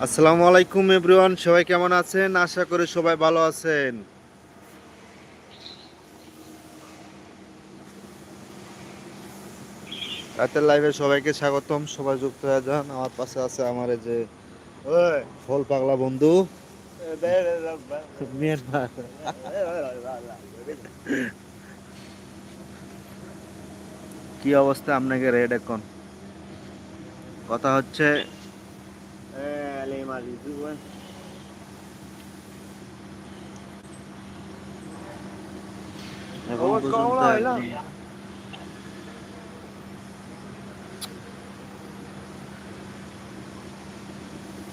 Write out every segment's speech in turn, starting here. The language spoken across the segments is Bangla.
আসসালামু আলাইকুম এভরিওয়ান সবাই কেমন আছেন? আশা করি সবাই ভালো আছেন। রাতের লাইভে সবাইকে স্বাগতম। সবাই যুক্ত হয়ে যান। আমার পাশে আছে আমার এই যে ফল পাগলা বন্ধু। মিয়ানমার কি অবস্থা আপনাকে রেড এখন? কথা হচ্ছে এখন ও, পর্যন্ত কমলা হইল? একদম-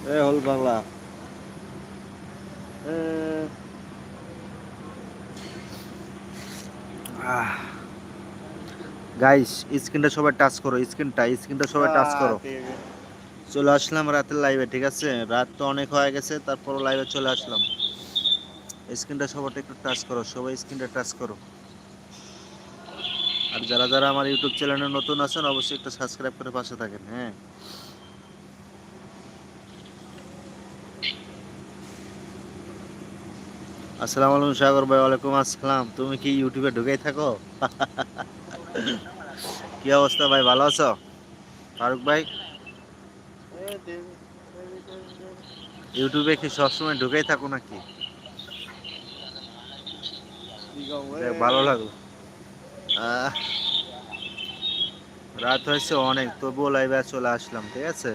এ হল বাংলা গাইস স্ক্রিনটা সবাই টাচ করো স্ক্রিনটা স্ক্রিনটা সবাই টাচ করো. চলে আসলাম রাতের লাইভে ঠিক আছে? রাত তো অনেক হয়ে গেছে তারপর লাইভে চলে আসলাম। স্ক্রিনটা সবাই একটু টাচ করো, সবাই স্ক্রিনটা টাচ করো। আর যারা যারা আমার ইউটিউব চ্যানেলে নতুন আছেন, অবশ্যই একটু সাবস্ক্রাইব করে পাশে থাকেন হ্যাঁ? আসসালামু আলাইকুম সাগর ভাই, ওয়ালাইকুম আসসালাম। তুমি কি ইউটিউবে ঢুকেই থাকো? কি অবস্থা ভাই, ভালো আছো? ফারুক ভাই? ইউটিউবে কি সবসময় ঢুকেই থাকো নাকি? ভালো লাগল। রাত হয়েছে অনেক, তবুও লাইভে চলে আসলাম, ঠিক আছে?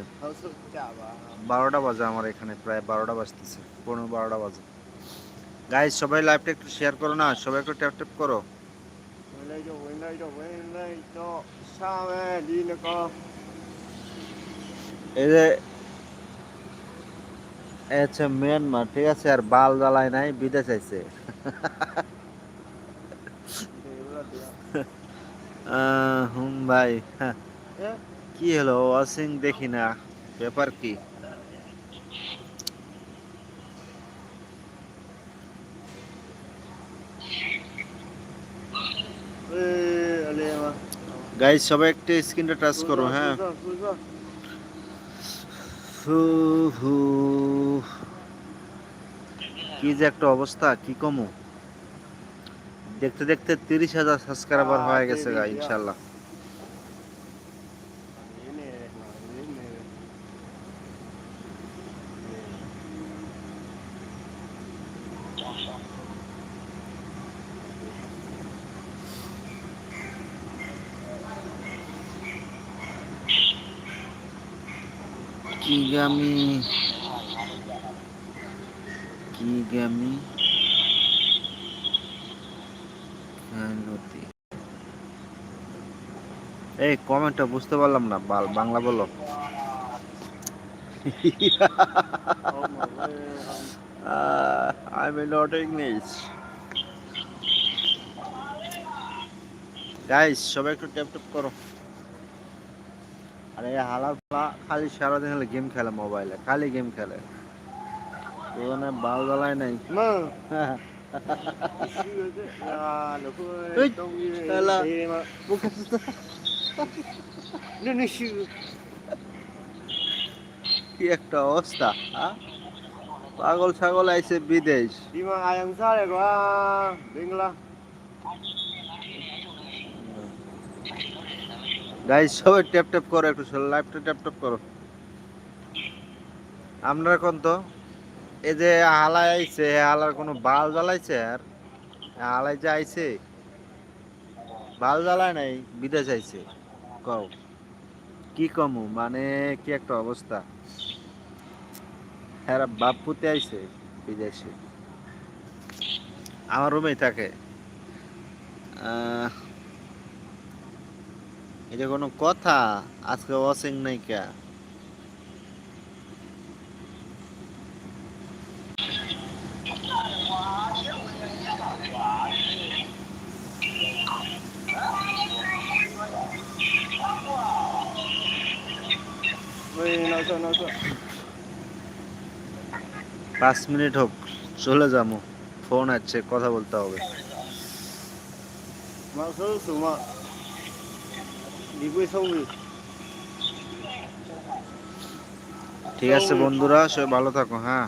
বারোটা বাজে আমার এখানে, প্রায় বারোটা বাজতেছে পনেরো বারোটা বাজে। গাইজ সবাই লাইভটা একটু শেয়ার করো না, সবাই একটু ট্যাপ ট্যাপ করো। এই যে হচ্ছে মিয়ানমার ঠিক আছে? আর বাল জ্বালায় নাই বিদেশ আইছে। হুম ভাই হ্যাঁ। কি হলো? ওয়াশিং দেখি না। ব্যাপার কি? গাইজ সবাই একটু স্ক্রিনটা টাচ করো হ্যাঁ। কি যে একটা অবস্থা কি কমু? দেখতে দেখতে তিরিশ হাজার সাবস্ক্রাইবার হয়ে গেছে ইনশাল্লাহ। কি গামি নদী এই কমেন্টটা বুঝতে পারলাম না, বাংলা বলো I am not English guys সবাই একটু ট্যাপ ট্যাপ করো। আরে হালার পা খালি সারাদিন হলে গেম খেলে মোবাইলে খালি গেম খেলে। ওখানে বাল জ্বালায় নাই। কি একটা অবস্থা আ? পাগল ছাগল আইছে বিদেশ। গাইস সবাই ট্যাপ ট্যাপ করো একটু লাইভটা ট্যাপ ট্যাপ করো। আপনারা কোন তো এই যে হালাই আইছে হালার কোনো বাল জ্বালাইছে আর হালাই যে আইছে বাল জ্বালায় নাই বিদেশ আইছে কও। কি কমু মানে কি একটা অবস্থা। হ্যাঁ বাপুতে আইছে বিদেশে। আমার রুমেই থাকে। আহ, এটা কোনো কথা আজকে ওয়াশিং নাই কে? পাঁচ মিনিট হোক চলে যাব। ফোন আছে কথা বলতে হবে। ঠিক আছে বন্ধুরা সবাই ভালো থাকো হ্যাঁ।